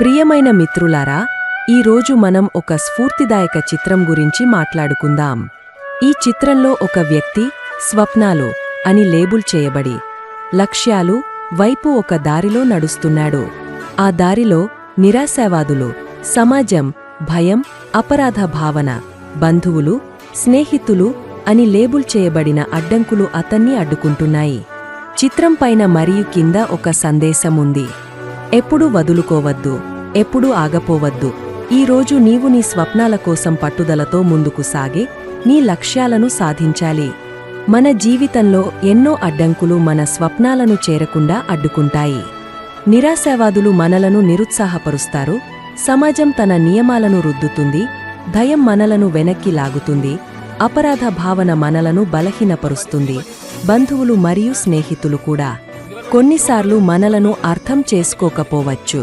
ప్రియమైన మిత్రులారా ఈరోజు మనం ఒక స్ఫూర్తిదాయక చిత్రం గురించి మాట్లాడుకుందాం. ఈ చిత్రంలో ఒక వ్యక్తి స్వప్నాలు అని లేబుల్ చేయబడి లక్ష్యాలు వైపు ఒక దారిలో నడుస్తున్నాడు. ఆ దారిలో నిరాశావాదులు సమాజం భయం అపరాధ భావన బంధువులు స్నేహితులు అని లేబుల్ చేయబడిన అడ్డంకులు అతన్ని అడ్డుకుంటున్నాయి. చిత్రం పైన మరియు కింద ఒక సందేశం ఉంది. ఎప్పుడూ వదులుకోవద్దు ఎప్పుడూ ఆగపోవద్దు. ఈరోజు నీవు నీ స్వప్నాల కోసం పట్టుదలతో ముందుకు సాగి నీ లక్ష్యాలను సాధించాలి. మన జీవితంలో ఎన్నో అడ్డంకులు మన స్వప్నాలను చేరకుండా అడ్డుకుంటాయి. నిరాశావాదులు మనలను నిరుత్సాహపరుస్తారు సమాజం తన నియమాలను రుద్దుతుంది భయం మనలను వెనక్కి లాగుతుంది అపరాధ భావన మనలను బలహీనపరుస్తుంది బంధువులు మరియు స్నేహితులు కూడా. కొన్నిసార్లు మనలను అర్థం చేసుకోకపోవచ్చు.